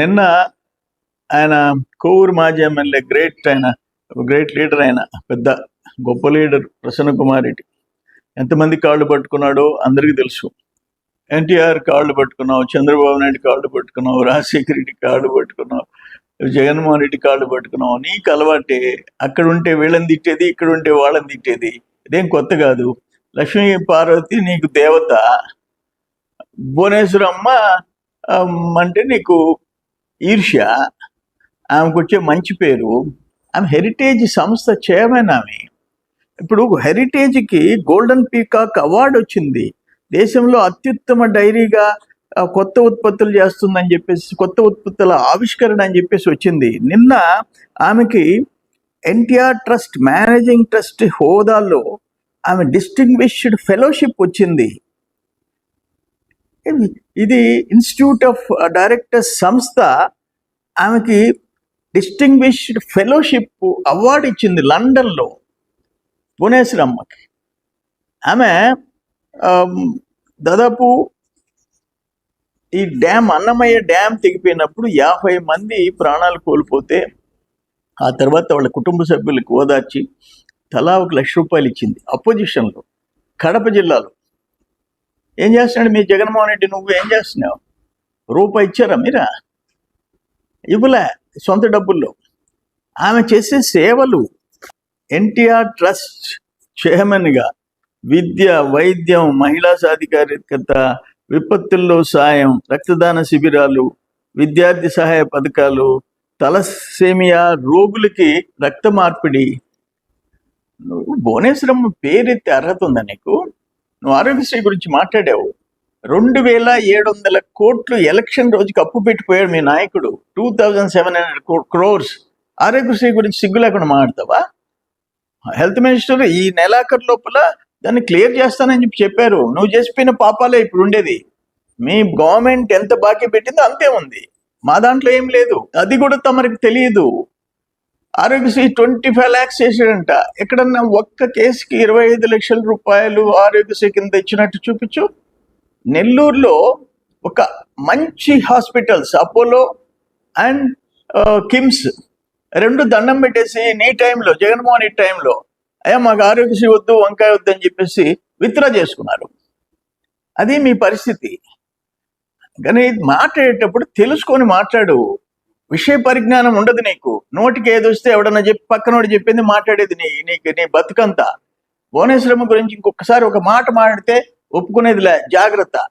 నిన్న ఆయన కోవూరు మాజీ ఎమ్మెల్యే గ్రేట్ ఆయన గ్రేట్ లీడర్ ఆయన పెద్ద గొప్ప లీడర్ ప్రసన్న కుమార్ రెడ్డి. ఎంతమంది కాళ్ళు పట్టుకున్నాడో అందరికీ తెలుసు. ఎన్టీఆర్ కాళ్ళు పట్టుకున్నావు చంద్రబాబు నాయుడు కాళ్ళు పట్టుకున్నావు రాజశేఖర రెడ్డి కాళ్ళు పట్టుకున్నావు జగన్మోహన్ రెడ్డి కాళ్ళు పట్టుకున్నావు. నీకు అలవాటే అక్కడ ఉంటే వీళ్ళని తిట్టేది ఇక్కడ ఉంటే వాళ్ళని తిట్టేది. ఇదేం కొత్త కాదు. లక్ష్మీ పార్వతి నీకు దేవత. భువనేశ్వరమ్మ అంటే నీకు ఈర్ష్య ఆమెకు వచ్చే మంచి పేరు ఆమె హెరిటేజ్ సంస్థ చైర్మన్ ఆమె. ఇప్పుడు హెరిటేజ్కి గోల్డెన్ పీకాక్ అవార్డు వచ్చింది. దేశంలో అత్యుత్తమ డైరీగా కొత్త ఉత్పత్తులు చేస్తుందని చెప్పేసి కొత్త ఉత్పత్తుల ఆవిష్కరణ అని చెప్పేసి వచ్చింది. నిన్న ఆమెకి ఎన్టీఆర్ ట్రస్ట్ మేనేజింగ్ ట్రస్ట్ హోదాలో ఆమె డిస్టింగ్విష్డ్ ఫెలోషిప్ వచ్చింది. ఇది- ఇన్స్టిట్యూట్ ఆఫ్ డైరెక్టర్స్ సంస్థ ఆమెకి డిస్టింగ్విష్డ్ ఫెలోషిప్ అవార్డు ఇచ్చింది లండన్లో భువనేశ్వరమ్మకి ఆమె um, దాదాపు ఈ డ్యామ్ అన్నమయ్య డ్యామ్ తెగిపోయినప్పుడు యాభై మంది ప్రాణాలు కోల్పోతే ఆ తర్వాత వాళ్ళ కుటుంబ సభ్యులకు ఓదార్చి తలా ఒక లక్ష రూపాయలు ఇచ్చింది. అపోజిషన్లో కడప జిల్లాలో. ఏం చేస్తున్నాడు? మీ జగన్మోహన్ రెడ్డి నువ్వు ఏం చేస్తున్నావు? రూపాయి ఇచ్చారా మీరా? ఇవ్వలే సొంత డబ్బుల్లో. ఆమె చేసే సేవలు ఎన్టీఆర్ ట్రస్ట్ చైర్మన్గా విద్య వైద్యం మహిళా సాధికారికత విపత్తుల్లో సాయం రక్తదాన శిబిరాలు విద్యార్థి సహాయ పథకాలు తలసేమియా రోగులకి రక్త మార్పిడి. భువనేశ్వరం పేరెత్తే అర్హత ఉందా నీకు? నువ్వు ఆరోగ్యశ్రీ గురించి మాట్లాడావు. రెండు వేల ఏడు వందల కోట్లు ఎలక్షన్ రోజుకి అప్పు పెట్టిపోయాడు మీ నాయకుడు. Two thousand seven hundred crores. Aarogyasri గురించి సిగ్గు లేకుండా మాట్లాడతావా? హెల్త్ మినిస్టర్ ఈ నెలాఖరు లోపల దాన్ని క్లియర్ చేస్తానని చెప్పి చెప్పారు. నువ్వు చేసిపోయిన పాపాలే ఇప్పుడు ఉండేది. మీ గవర్నమెంట్ ఎంత బాకీ పెట్టిందో అంతే ఉంది. మా దాంట్లో ఏం లేదు. అది కూడా తమరికి తెలియదు. ఆరోగ్యశ్రీ ట్వంటీ ఫైవ్ ల్యాక్స్ చేసాడంట ఎక్కడన్నా ఒక్క కేసుకి ఇరవై ఐదు లక్షల రూపాయలు ఆరోగ్యశ్రీ కింద ఇచ్చినట్టు చూపించు. నెల్లూరులో ఒక మంచి హాస్పిటల్స్ అపోలో అండ్ కిమ్స్ రెండు దండం పెట్టేసి నీ టైంలో జగన్మోహన్ రెడ్డి టైంలో అయ్యా మాకు ఆరోగ్యశ్రీ వద్దు వంకాయ వద్దు అని చెప్పేసి విత్డ్రా చేసుకున్నారు. అది మీ పరిస్థితి. కానీ మాట్లాడేటప్పుడు తెలుసుకొని మాట్లాడు. విషయ పరిజ్ఞానం ఉండదు నీకు. నోటికి ఏది వస్తే ఎవడన్నా చెప్పి పక్కనోడు చెప్పింది మాట్లాడేది నీ నీకు నీ బతుకంతా. భువనేశ్వరమ్మ గురించి ఇంకొకసారి ఒక మాట మాట్లాడితే ఒప్పుకునేదిలే. జాగ్రత్త.